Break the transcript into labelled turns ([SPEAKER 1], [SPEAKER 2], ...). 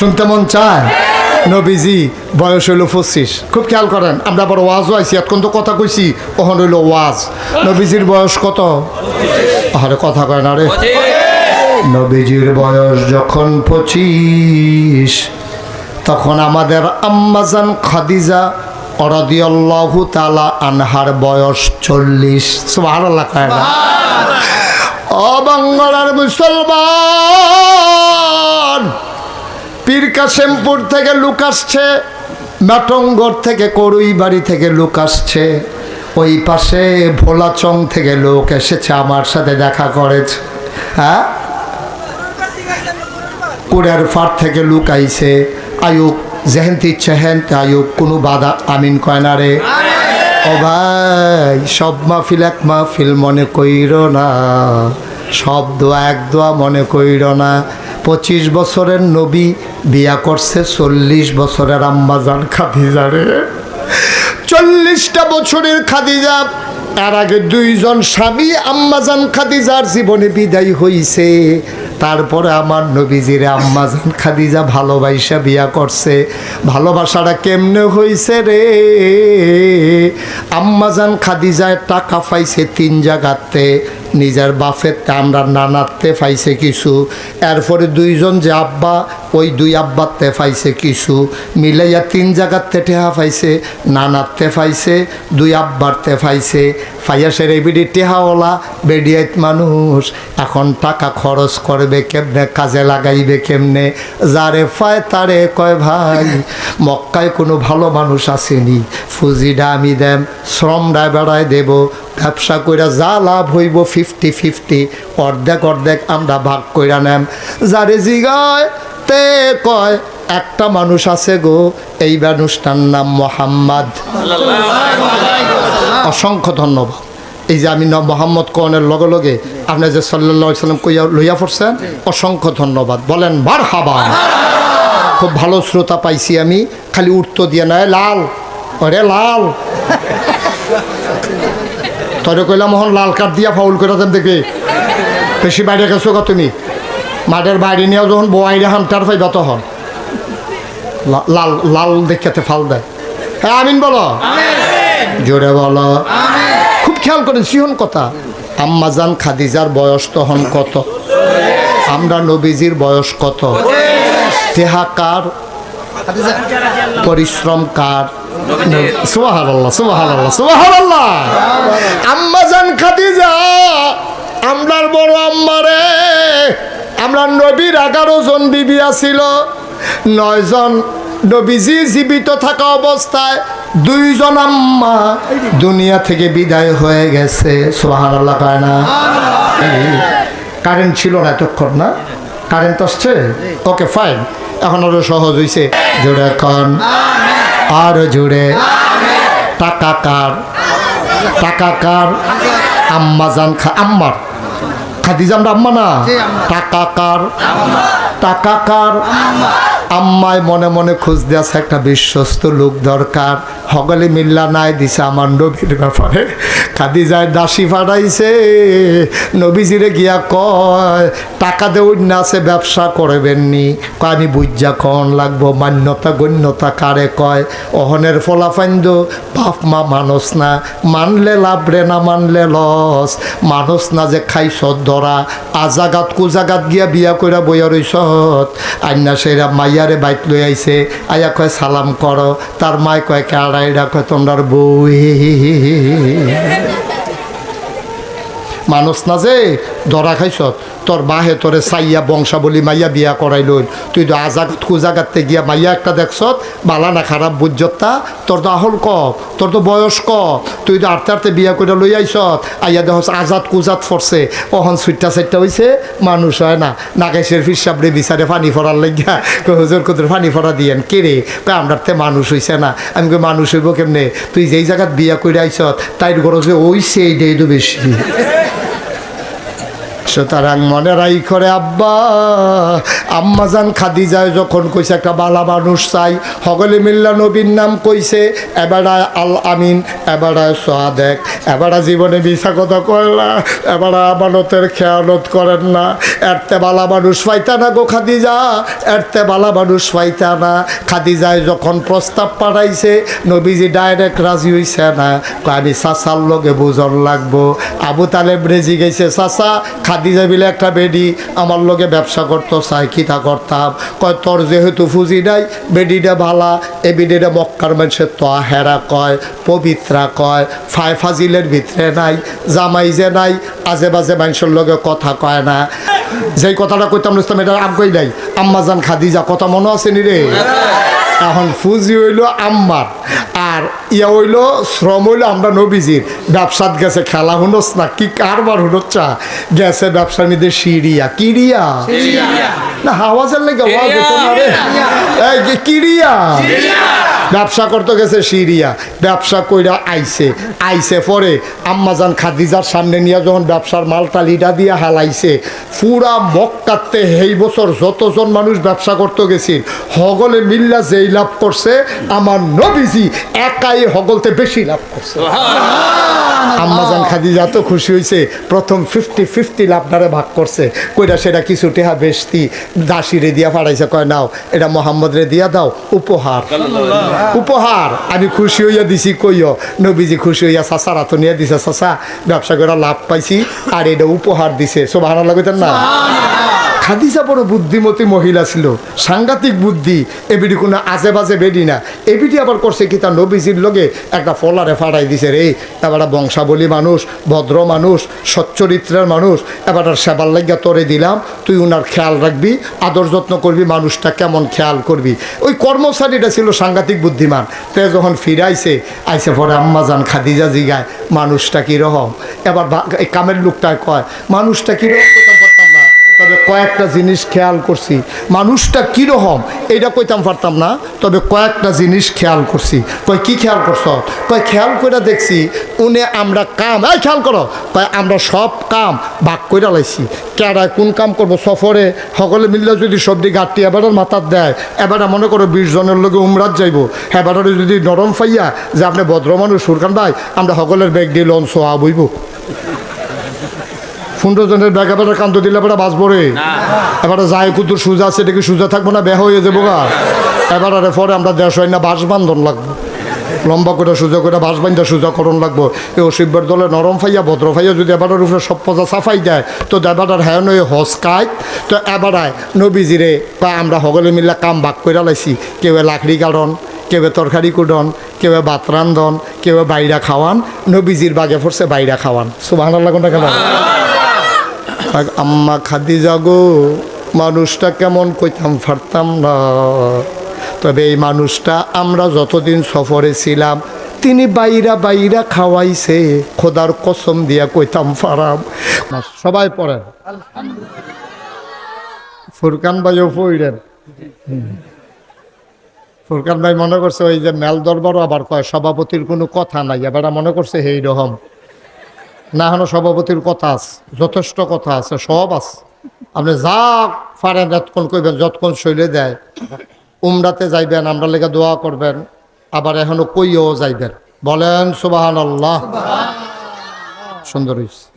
[SPEAKER 1] শুনতে মন চায়? নবীজি বয়স হইল পঁচিশ। খুব খেয়াল করেন আমরা আবার ওয়াজও আইছি এখন তো কথা কইছি কখন হইল ওয়াজ। নবীজির বয়স কত? আরে কথা কয় না রে। নবীজির বয়স যখন পঁচিশ তখন আমাদের আম্মাজান খাদিজা অরাদিয়াল্লাহু তালা আনহার বয়স চল্লিশ। সুবহানাল্লাহ কয় না। ও বাংলার মুসলমান! পীর কাশেমপুর থেকে লোক আসছে, নাটঙ্গর থেকে করুই বাড়ি থেকে লোক আসছে। ওই পাশে ভোলাচং থেকে লোক এসেছে, আমার সাথে দেখা করেছে। হ্যাঁ? কুড়ের ফার থেকে লোক আইছে। আয়ুক যেহেনতে ইচ্ছে হেনতে আয়ুক কোনো বাধা আমিন কয় না রে। ও ভাই, সব মাহফিল এক মাহফিল মনে কইর না। সব দোয়া এক দোয়া মনে কইর না। পঁচিশ বছরের নবী বিয়া করছে, চল্লিশ বছরের আম্মাজান খাদিজা রে চল্লিশটা বছরের খাদিজা তার আগে দুইজন স্বামী আম্মাজান খাদিজার জীবনে বিদায় হইছে। তারপরে আমার নবীজিরে আম্মাজান খাদিজা ভালোবাসা বিয়া করছে। ভালোবাসাটা কেমনে হইছে রে? আম্মাজান খাদিজায় টাকা পাইছে তিন জায়গাতে নিজের বাপের আমরা নানাতে পাইছে কিছু। এরপরে দুইজন যে আব্বা ওই দুই আব্বাতে পাইছে কিছু, মিলাইয়া তিন জায়গাতে টেহা পাইছে নানাতে পাইছে দুই আব্বারতে পাইছে ফাইয়া সেরে বিডি টেহাওয়ালা বেডিয়াত মানুষ, এখন টাকা খরচ করবে কেমনে, কাজে লাগাইবে কেমনে? যারে পায় তারে কয় ভাই, মক্কায় কোনো ভালো মানুষ আসেনি। ফুজিডা আমি দেম শ্রমটা বেড়ায় দেব, ব্যবসা কইরা যা লাভ হইব ফিফটি ফিফটি অর্ধেক অর্ধেক আমরা ভাগ কইরা নেম। যারে জিগায় তে কয়, একটা মানুষ আছে গো, এই মানুষটার নাম মোহাম্মদ। অসংখ্য ধন্যবাদ। এই যে আমি মোহাম্মদ কনের লগে লগে আপনি যে সাল্লা সাল্লাম কইয়া লইয়া পড়ছেন, অসংখ্য ধন্যবাদ। বলেন বার হাবা খুব ভালো শ্রোতা পাইছি আমি, খালি উঠতো দিয়ে নয় লাল। ওরে লাল। তরে কইলাম, মোহন, লাল কার্ড দিয়া ফাউল করে দেন দেখে। বেশি বাইরে গেছো গা তুমি? মাঠের বাইরে নিয়েও যখন বোয়াইরে হামটার পাইবা তখন। লাল লাল দেখাতে ফাল দেয়। হ্যাঁ আমিন বলো। জোরে বলো। খুব খেয়াল করেন সিহন কথা। আম্মাজান খাদিজার বয়স তখন কত? আমরা নবীজির বয়স কত? দেহা কার? পরিশ্রম কার? আম্মাজান খাদিজা আমরার বড় আম্মারে আমরা নবীর এগারো জন বিবি আছিল। নয় জন নবীজি জীবিত থাকা অবস্থায় দুইজন আম্মা দুনিয়া থেকে বিদায় হয়ে গেছে। সুবহানাল্লাহ পায় না? কারেন্ট ছিল না এতক্ষণ না? কারেন্ট আসছে? Okay, fine. এখন আরও সহজ হয়েছে জোরে এখন আরও জোরে। টাকা কার? টাকা কার? আম্মা জান খা আম্মার। খাদিজা আমরা আম্মা না? টাকা কার? টাকা কার? আম্মায় মনে মনে খোঁজ আছে একটা বিশ্বস্ত লোক দরকার। হগলে মিল্লা নাই দিছে আমার নবীর ব্যাপারে। খাদিজায় দাসী ফাটাইছে, নবীজিরে গিয়া কয়, টাকা দেউন না আছে, ব্যবসা করবেননি কয়, আমি বুঝা কন লাগবো, মান্যতা গণ্যতা কারে? কয়, অহনের ফলাফাইন্দ বাপ মা মানুষ না। মানলে লাভ রে না মানলে লস। মানুষ না যে খাই খাইছ ধরা। আজাগাত কুজাগাত গিয়া বিয়া কইরা বইয়া রইছত আইনা সেরা মাইয়ারে বাইক লই আইছে, আয়া কয়, সালাম করো। তার মায় কয়, কে আড়াইডা? কয়, তোমরার বই মানুষ না যে, ধরা খাইছত তোর বাহে তোরে সাইয়া বংশাবলী মাইয়া বিয়া করাই লইল। তুই তো আজাগাত কুজাগাতে গিয়া মাইয়া একটা দেখছত বালা না খারাপ বুঝতা তোর তো আহল ক, তোর তো বয়স ক, তুই তো আটতে আটতে বিয়া করে লই আইছত আইয়া দেখ আজাদ কুজাত ফরছে, অহন সুইটটা সাইটটা হইছে, মানুষ হয় না। নাগেশের ফিরসাবরে বিচারে পানি ফরার লাগিয়া হুজুর কুতুর পানি ফরা দিয়েন, কে রে? কই আমরার তে মানুষ হইছে না। আমি মানুষ হইব কেমনে? তুই যেই জায়গাত বিয়া করে আইছত তাইর গরজে ওই সেই ডেই তো বেশি। সুতরাং মনে রাই করে, আব্বা আম্মাজান খাদি যায় যখন কইছে একটা বালা মানুষ চাই, হগলে মিল্লা নবীর নাম কইছে এবারায় আল আমিন এবারায় সোয়াদেক এবারা জীবনে মিশা কথা এবারা আমানতের খেয়ালত করেন না, এরতে বালা মানুষ পাইতা না গো খাদিজা, এরতে বালা মানুষ পাইতা না। খাদিজায় যখন প্রস্তাব পাঠাইছে, নবীজি ডাইরেক্ট রাজি হইছে না। আমি চাচার লগে বুঝন লাগবো। আবু তালেব রেজি গেছে, চাচা খাদিজা বিলে একটা বেডি, আমার লগে ব্যবসা করতো চাই খিতা করতাম। কয়, তোর যেহেতু ফুজি নাই, বেডিটা ভালা এ বেডিটা মক্কার মানুষের তো হেরা কয়, পবিত্রা কয় ফাই ফাজিলের ভিতরে নাই, জামাই যে নাই, আজে বাজে মানুষের লগে কথা কয় না। যেই কথাটা কইতাম ইসলাম এটা আগ্রহী নাই। আম্মাজান খাদিজা, কথা মনে আছে নি রে? এখন ফুজি হইল আম্মার আর ইয়া হইল শ্রম হইল আমরা নবীজির। ব্যবসাত গেছে খেলা হুনস না কি কারবার হুনচ্ছা গেছে ব্যবসা নিতে সিরিয়া কিরিয়া না হাওয়াজের লেগে কিরিয়া ব্যবসা করতে গেছে সিরিয়া। ব্যবসা কইরা আইছে। আইছে পরে আম্মাজান খাদিজার সামনে নিয়ে যখন ব্যবসার মালটা লিডা দিয়ে হালাইছে, পুরা মক্কাতে এই বছর যতজন মানুষ ব্যবসা করতে গেছিল হগলে মিল্লা যেই লাভ করছে, আমার নবীজি একাই হগলতে বেশি লাভ করছে। আম্মাজান খাদিজা তো খুশি হয়েছে প্রথম ফিফটি ফিফটি লাভটারে ভাগ করছে। কইরা সেটা কিছু টেহা বেশতি দাসিরে দিয়া পাঠাইছে কয় নাও এটা মোহাম্মদ রে দিয়া দাও উপহার। উপহার আমি খুশি হইয়া দিছি কইও নবীজি খুশি হইয়া চাচারা তো নিয়ে দিছে চাচা ব্যবসা করে লাভ পাইছি আর এটা উপহার দিছে। সব ভালো লাগতেন না খাদিজা বড় বুদ্ধিমতী মহিলা ছিল, সাংঘাতিক বুদ্ধি, এবিডি কোনো আজে বাজে বেডি না। এবিডি আবার করছে কি, তার নবীজির লগে একটা ফলারে ফাড়াই দিছে রে। এবার বংশাবলী মানুষ, ভদ্র মানুষ সচ্চরিত্রের মানুষ। এবার সেবার লাগিয়া তোরে দিলাম, তুই উনার খেয়াল রাখবি, আদর যত্ন করবি, মানুষটা কেমন খেয়াল করবি। ওই কর্মচারীটা ছিল সাংঘাতিক বুদ্ধিমান। তে যখন ফিরাইছে, আইসে পরে আম্মাজান খাদিজা জিগায়, মানুষটা কীরকম? এবার কামের লোকটা কয়, মানুষটা কীরকম? তবে কয়েকটা জিনিস খেয়াল করছি। মানুষটা কীরকম, এইটা কইতাম পারতাম না, তবে কয়েকটা জিনিস খেয়াল করছি। কয় কি খেয়াল করছ? কয় খেয়াল করে দেখছি, উনি আমরা কাম, এই খেয়াল করো কয় আমরা সব কাম ভাগ করে লাইছি। কেডায় কোন কাম করব? সফরে সকলে মিললে যদি সবজি গাঁটটি এবারের মাথার দেয়, এবারে মনে করো বিশ জনের লোকে উমরাত যাইব। এবারে যদি নরম ফাইয়া যে আপনি ভদ্র মানুষ, সুরকান ভাই, আমরা সকলের ব্যাগ দিয়ে লঞ্চ হওয়া বইব পনেরো জনের ব্যাগ এবারে কান্ত দিলে এবারে বাঁচবো রে। এবারে যায় কুতুর সুজা আছে এটা কি সুজা থাকব না বেহ হয়ে যাব গা। এবার আরে পরে আমরা দেশ হয় না বাঁশ বান্ধন লাগবো। লম্বা করে সোজা করে বাঁশ বান্ধা সোজা করণ লাগবো। এই অসিব্যের দলে নরম ফাইয়া ভদ্র ফাইয়া যদি এবারের উপরে সব পজা সাফাই দেয় তো এবার হ্যাঁ নয় হসকায় তো এবারায় নবীজিরে বা আমরা সকলে মিলে কাম ভাগ করে লাইছি কেউ লাকড়ি কারণ কেউ তরকারি কুডন কেউ ভাত রান্ধন কেউ বাইরা খাওয়ান নবীজির বাগে পড়ছে বাইরা খাওয়ান। সুবাহ লাগুন কেন আর আম্মা খাদি যাগো মানুষটা কেমন কইতাম পারতাম না। তবে এই মানুষটা আমরা যতদিন সফরে ছিলাম, তিনি বাইরা বাইরা খাওয়াইছে, খোদার কসম দিয়া কইতাম ফারাম। সবাই পড়েন। ফুরকান ভাইও পড়েন। ফুরকান ভাই মনে করছে ওই যে মেল দরবারও আবার কয়, সভাপতির কোনো কথা নাই, এবার মনে করছে এই রকম না হলো সভাপতির কথা আছে, যথেষ্ট কথা আছে, সব আছে। আপনি যা ফারেন যতক্ষণ কইবেন, যতক্ষণ শৈলে দেয়। উমরাতে যাইবেন, আমরা লেগে দোয়া করবেন, আবার এখনও কইও যাইবেন। বলেন সুবাহান আল্লাহ সুন্দর হয়েছে